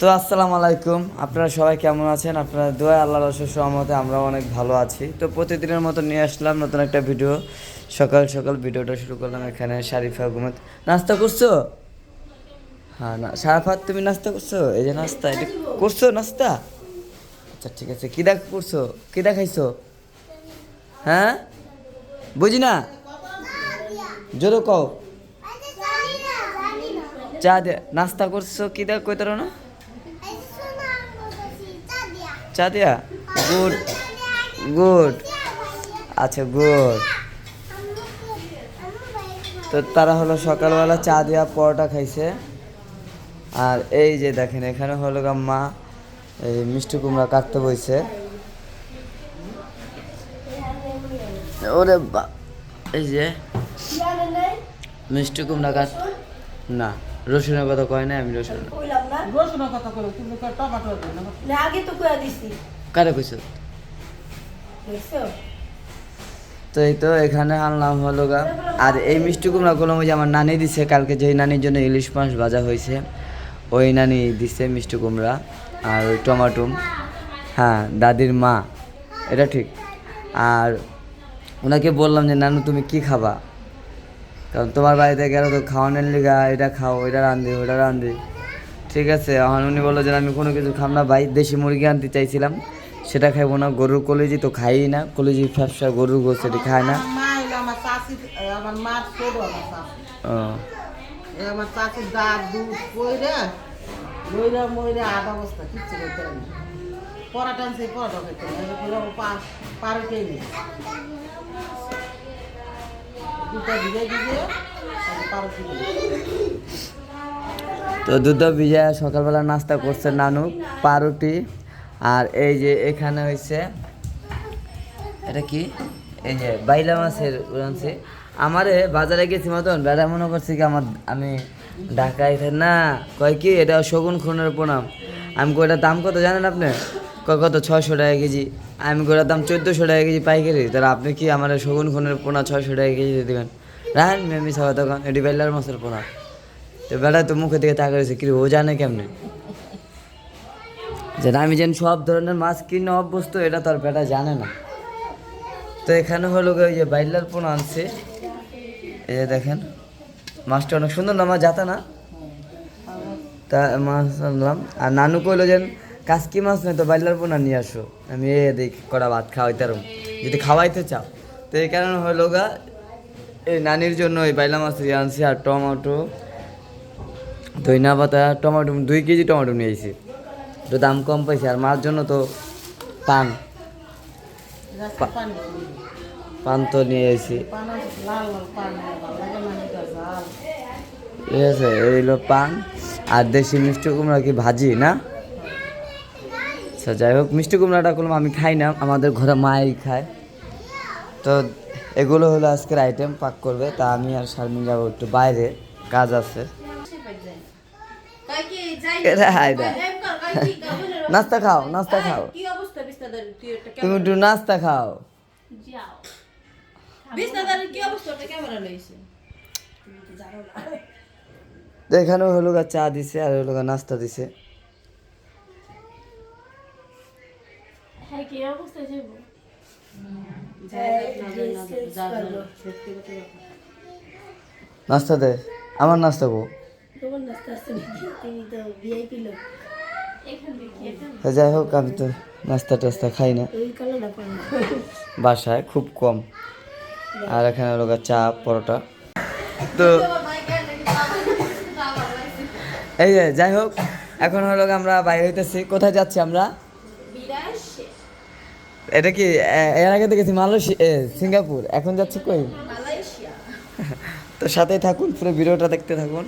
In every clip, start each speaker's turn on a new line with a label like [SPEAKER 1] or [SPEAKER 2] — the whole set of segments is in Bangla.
[SPEAKER 1] তো আসসালামু আলাইকুম। আপনারা সবাই কেমন আছেন? আপনারা দোয়া আল্লাহ রসুল সহমতে আমরা অনেক ভালো আছি। তো প্রতিদিনের মতো নিয়ে আসলাম নতুন একটা ভিডিও। সকাল সকাল ভিডিওটা শুরু করলাম এখানে শারিফা ঘুমত। নাস্তা করছ? হ্যাঁ না শারাফাত তুমি নাস্তা করছ? এই যে নাস্তা এটা করছ নাস্তা? আচ্ছা ঠিক আছে। কী দেখ করছ? কী দেখাইছো? হ্যাঁ? বুঝি না? জোরো কও। চা দে নাস্তা করছ কি দেখ কইতারো না। চা দিয়া? Good good. আচ্ছা গুড। তো তারা হলো সকালবেলা চা দিয়া পরোটা খাইছে। আর এই যে দেখেন, এখানে হলো মা, এই মিষ্টি কুমড়া কাটতে বইছে। ওরে বা, এই যে মিষ্টি কুমড়া কাট না, রসুনের কথা কয় না আমি রসুন
[SPEAKER 2] না
[SPEAKER 3] রসুনের কথা করো তুমি কয় টমাটো দিও না
[SPEAKER 2] না আগে তো কইয়া দিছি।
[SPEAKER 1] কারে কইছো?
[SPEAKER 2] দেখছ?
[SPEAKER 1] তো এই তো এখানে আনলাম হলো গা। আর এই মিষ্টি কুমড়াগুলো ওই যে আমার নানি দিছে কালকে যেই নানির জন্য ইলিশ মাছ ভাজা হয়েছে ওই নানি দিছে মিষ্টি কুমড়া আর ওই টমাটুম। হ্যাঁ দাদির মা এটা ঠিক। আর ওনাকে বললাম যে নানু তুমি কি খাবা? কারণ তোমার বাড়িতে গেলে তো খাওয়ানোর লিগা এটা খাও এটা রান্ধি ওটা রান্ধি। ঠিক আছে এখন উনি বলল যে আমি কোনো কিছু খাম না ভাই দেশি মুরগি আনতে চাইছিলাম। সেটা খাইবো না গরুর কলেজি তো খাই না কলেজি ফ্যাপসা গরুর গোস এটি খায় না।
[SPEAKER 3] পারি পারি দুটা ভিজে ভিজে পারুটি
[SPEAKER 1] তো দুধ ভিজা সকালবেলা নাস্তা করছে নানু পাউরুটি আর এই যে এখানে হয়েছে এটা কি? এই যে বাইলা মাছের উড়ানছে। আমারে বাজারে গেছি মতন বেড়া মনে করছি কি আমার, আমি ঢাকায় না, কয় কি, এটা শগুন খুনের প্রণাম। আমি কই দাম কত জানেন আপনি? কয়, কত? ছয়শো টাকা কেজি। আমি কই দাম চোদ্দোশো টাকা কেজি পাইকারি। তাহলে আপনি কি আমার শগুন খুনের পোনা ছয়শো টাকা কেজি দিয়ে দেবেন? রাখেন মেমি সবাই তখন এটি বাইলার মাছের পোনা তো বেড়া তো মুখের দিকে তাকা রয়েছে, কি ও জানে কেমনে? যে আমি যেন সব ধরনের মাছ কিনে অভ্যস্ত, এটা তো আর বেটা জানে না। তো এখানে হলো ওই যে বাইলার পোন আনছে। এই যে দেখেন, মাছটা অনেক সুন্দর না মাছ যাতা না। তা মাছ আনলাম, আর নানু কইলো যেন, কাসকি মাছ নয় তো বাইলার পোনা নিয়ে আসো। আমি, এ, দেখি কড়া ভাত খাওয়াইতে পারব যদি খাওয়াইতে চাও। তো এই কারণে হলো গা, এই নানির জন্য ওই বাইলা মাছ আনছি, আর টমেটো ধইনা পাতা, টমেটো, দুই কেজি টমেটো নিয়ে এসেছি তো দাম কম পাইছে, আর মার জন্য তো পান।
[SPEAKER 3] পান
[SPEAKER 1] তো নিয়ে এসেছি ঠিক আছে, এই হলো পান। আর দেশি মিষ্টি কুমড়া কি ভাজি, না? আচ্ছা যাই হোক, মিষ্টি কুমড়াটা করলাম আমি খাই না, আমাদের ঘরে মাই খায়। তো এগুলো হলো আজকের আইটেম পাক করবে। তা আমি আর শারমিন যাব একটু বাইরে, কাজ আছে। নাস্তা খাও নাস্তা খাও
[SPEAKER 2] কি অবস্থা বিস্তাদের তুই একটা
[SPEAKER 1] তুমি একটু নাস্তা খাও
[SPEAKER 2] বিস্তাদের কি অবস্থা ওটা ক্যামেরা লইছে
[SPEAKER 1] তো এখানে হলো চা দিছে আর হলো গা নাস্তা দিছে
[SPEAKER 4] হ্যাঁ কি অবস্থা যাব
[SPEAKER 1] নাস্তা দে আমার নাস্তা গো
[SPEAKER 2] লোক।
[SPEAKER 1] তা যাই হোক আমি তো নাস্তা টাস্তা খাই না। বাসায় খুব কম। আর এখানে গা চা পরোটা। তো এই যে যাই হোক এখন হলো আমরা বাইরে হইতেছি। কোথায় যাচ্ছি আমরা? এটা কি এর আগে দেখেছি মালয়েশিয়া সিঙ্গাপুর। এখন যাচ্ছি কই? তো সাথেই থাকুন পুরো ভিডিওটা দেখতে থাকুন।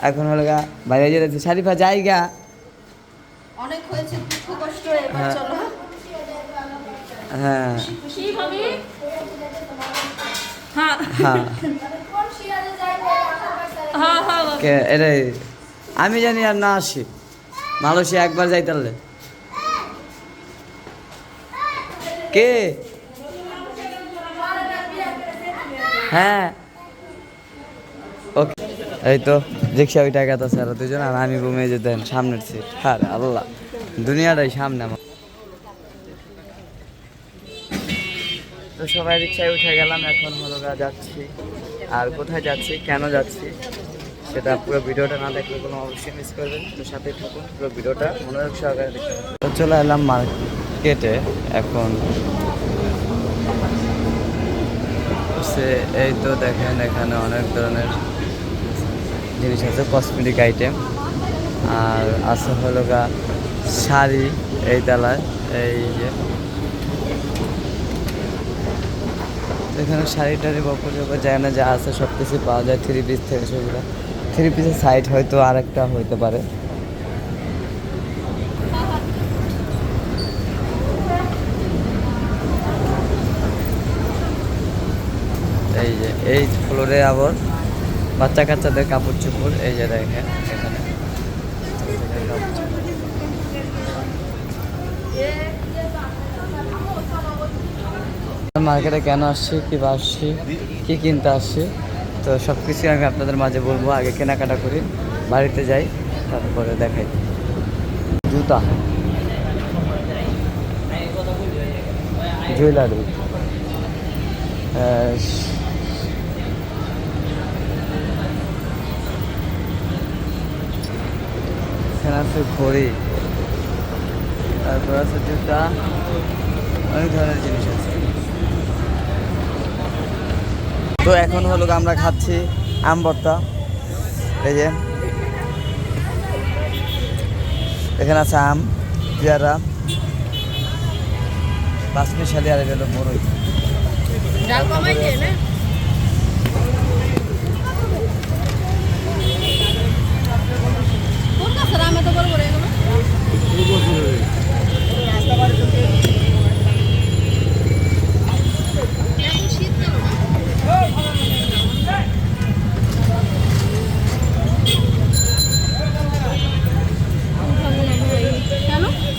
[SPEAKER 1] এখন হলো গা বাইরে যেতেছি শারিফা জায়গা
[SPEAKER 2] অনেক হয়েছে দুঃখ কষ্ট এবার
[SPEAKER 1] হ্যাঁ।
[SPEAKER 2] চলো।
[SPEAKER 1] হ্যাঁ।
[SPEAKER 4] হ্যাঁ।
[SPEAKER 1] হ্যাঁ। কে এটাই আমি জানি আর না আসি। মালয়েশিয়া একবার যাই তাহলে। কে? হ্যাঁ। ওকে। এই তো। রিক্সা ওই টাকা তো স্যার দুজন, আর আমি ঘুমিয়ে যেতেন সামনের সিট আর আল্লাহ, দুনিয়াটাই সামনে আমার। তো সবাই রিক্সায় উঠে গেলাম, এখন হলো যাচ্ছি। আর কোথায় যাচ্ছি, কেন যাচ্ছি, সেটা পুরো ভিডিওটা না দেখলে কোনো অবশ্যই মিস করবেন। তো সাথে থাকুন, পুরো ভিডিওটা মনোযোগ সহকারে দেখুন চলে এলাম মার্কেটে এখন সে এই তো দেখেন এখানে অনেক ধরনের জিনিস আছে কসমেটিক আইটেম আর আছে হলো গা শাড়ি, এই তালায় এই যে এখানে শাড়ি টাড়ি বকর জকর যায় না, যা আছে সব কিছু পাওয়া যায় থ্রি পিস থেকে সেগুলো থ্রি পিসের সাইড হয়তো আরেকটা হইতে পারে। এই যে, এই ফ্লোরে আবার বাচ্চা কাচ্চাদের কাপড় চোপড় এই যে দেখেন এখানে। মার্কেটে কেন আসছি, কি বা আসছি, কি কিনতে আসছি, তো সব কিছুই আমি আপনাদের মাঝে বলব। আগে কেনাকাটা করি, বাড়িতে যাই, তারপরে দেখাই। জুতা। জুয়েলারি। এখানে আছে ঘড়ি, তারপর আছে জুতা, অনেক ধরনের জিনিস আছে। তো এখন হলো আমরা খাচ্ছি আম এই যে, এখানে আছে আম, পেয়ারা পাঁচমিশালি আর এটা বড়ই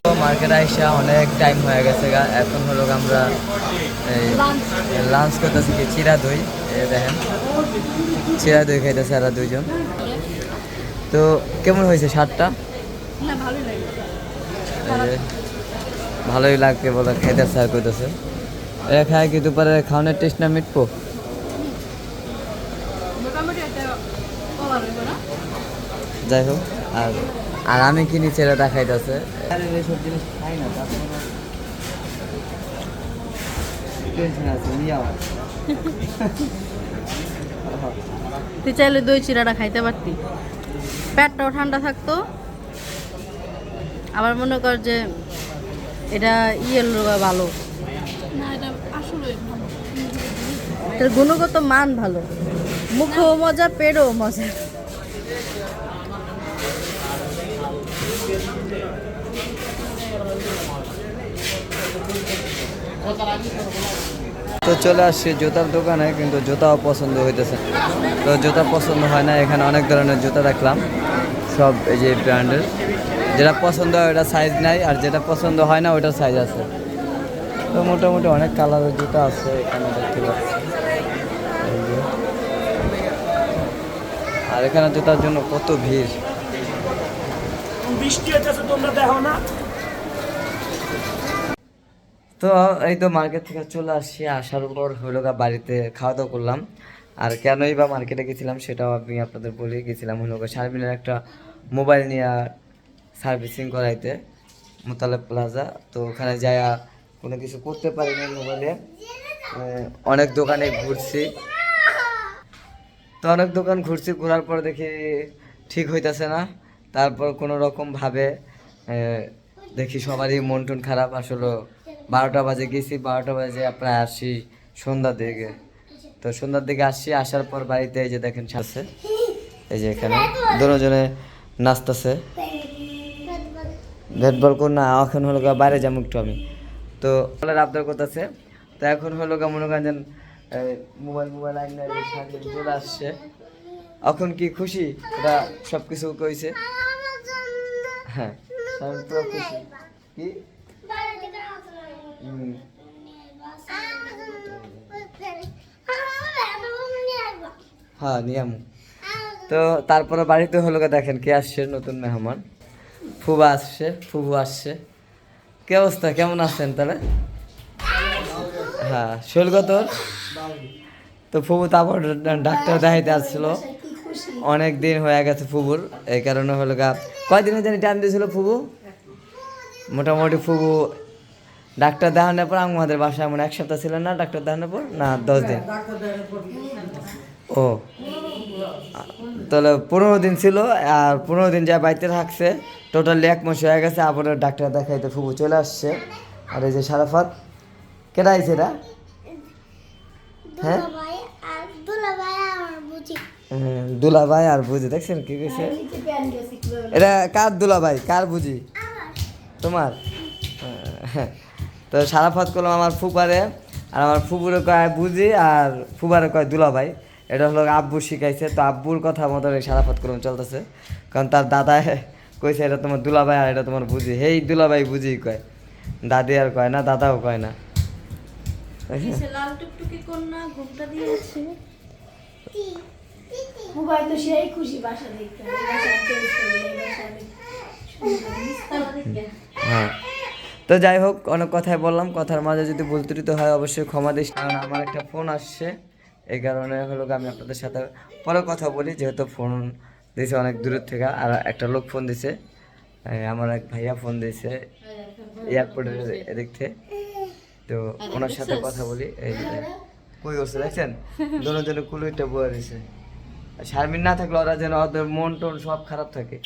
[SPEAKER 1] তো মার্কেট আইসা অনেক টাইম হয়ে গেছে গা। এখন হলো আমরা এই লাঞ্চ করতেছি কি চিরা দই দেখেন। চিরা দই খাইতেছে এরা দুইজন। তো কেমন হয়েছে শার্টটা
[SPEAKER 2] ভালোই লাগে
[SPEAKER 1] এই যে ভালোই বলে খাইতে স্যার করতেছে এরা খায় কি দুপুরে খাওয়ানোর টেস্ট না মিটবো?
[SPEAKER 2] না?
[SPEAKER 1] যাই হোক আর আর আমি কিনি ছেড়ে দেখাইতেছে? এইসব জিনিস খাই না আছে
[SPEAKER 2] তুই চাইলে দই চিরাটা খাইতে পারতি। পেটটাও ঠান্ডা থাকতো। আবার মনে কর যে এটা ইয়ের ভালো। গুণগত মান ভালো। মুখেও মজা পেটেও মজা।
[SPEAKER 1] তো চলে আসছি জুতার দোকানে, কিন্তু জুতাও পছন্দ হইতেছে। তো জুতা পছন্দ হয় না, এখানে অনেক ধরনের জুতা দেখলাম, সব এই যে ব্র্যান্ডের। যেটা পছন্দ হয় ওটা সাইজ নাই, আর যেটা পছন্দ হয় না ওটার সাইজ আছে। তো মোটামুটি অনেক কালারের জুতা আছে এখানে দেখতে পাচ্ছি। আর এখানে জুতার জন্য কত ভিড়।
[SPEAKER 5] বৃষ্টি হইতেছে, তোমরা দেখো না?
[SPEAKER 1] তো এই তো মার্কেট থেকে চলে আসছি, আসার পর হলো বাড়িতে খাওয়া দাওয়া করলাম। আর কেনই বা মার্কেটে গেছিলাম সেটাও আমি আপনাদের বলে গেছিলাম হলো শারমিনের একটা মোবাইল নিয়ে সার্ভিসিং করাইতে, মোতালেব প্লাজা তো ওখানে যাই কোনো কিছু করতে পারিনি মোবাইলে অনেক দোকানে ঘুরছি। তো অনেক দোকান ঘুরছি, ঘোরার পর দেখি ঠিক হইতাছে না। তারপর কোনো রকম ভাবে দেখি সবারই মন টন খারাপ, আসলে বারোটা বাজে গেছি বারোটা বাজে প্রায় আসি সন্ধ্যার দিকে। তো সন্ধ্যার দিকে আসছি আসার পর বাড়িতে এই যে দেখেন আছে। এই যে এখানে দুজনে নাচতেছে। ব্যাট বল কর না এখন হলো বাইরে যাব একটু আমি। তো বলার আবদার করতেছে। তো এখন হলো মনে করেন যেন, মোবাইল মোবাইল আইন চলে আসছে। এখন কি খুশি? ওরা সব কিছু কইছে। হ্যাঁ খুশি। কি। হ্যাঁ নিয়ামু তো তারপরে বাড়িতে হলো দেখেন কে আসছে নতুন মেহমান। ফুবা আসছে ফুবু আসছে। কি অবস্থা? কেমন আছেন তাহলে? হ্যাঁ শৈলগা তোর তো ফুবু তারপর ডাক্তার দেখাইতে আসছিল। অনেক দিন হয়ে গেছে ফুবুর এই কারণে হলো গা কয়দিনে জানি টাইম দিয়েছিল ফুবু? মোটামুটি ফুবু ডাক্তার দেখানোর পর আমাদের বাসায় এমন এক সপ্তাহ ছিল না ডাক্তার দেখানোর পর না দশ দিন। ও। তাহলে পনেরো দিন ছিল আর পনেরো দিন যা বাড়িতে থাকছে টোটালি এক মাস হয়ে গেছে আবার ডাক্তার দেখাইতে ফুবু চলে আসছে। আর এই যে সারাফাত কেটা আইছে এরা হ্যাঁ?
[SPEAKER 5] দুলাভাই আর বুঝি
[SPEAKER 1] হ্যাঁ, দেখছেন কি কইছে? এটা কার দুলাভাই কার বুঝি? তোমার? হ্যাঁ। তো সারাফাত করলাম আমার ফুপারে আর আমার ফুপুরে কয় বুঝি আর ফুবারে কয় দুলাভাই। এটা হলো আব্বু শিখাইছে তো আব্বুর কথা মতো এই সারাফাত করলাম চলতেছে। কারণ তার দাদা কইছে এটা তোমার দুলাভাই আর এটা তোমার বুঝি। হেই দুলাভাই বুঝি কয় দাদি আর কয় না দাদাও কয় না। হ্যাঁ। তো যাই হোক, অনেক কথাই বললাম। কথার মাঝে যদি ভুল হয়, অবশ্যই ক্ষমা দিস। কারণ আমার একটা ফোন আসছে। এই কারণে হলো আমি আপনাদের সাথে পরে কথা বলি। যেহেতু ফোন দিয়েছে অনেক দূরের থেকে, আর একটা লোক ফোন দিছে আমার এক ভাইয়া ফোন দিয়েছে এয়ারপোর্টের এদিক থেকে। তো ওনার সাথে কথা বলি। এই কই করছে দেখছেন? দুজনের জন্য কুলুইটা বয়ে দিছে শারমিন না থাকলে ওরা যেন ওদের মন টন সব খারাপ থাকে।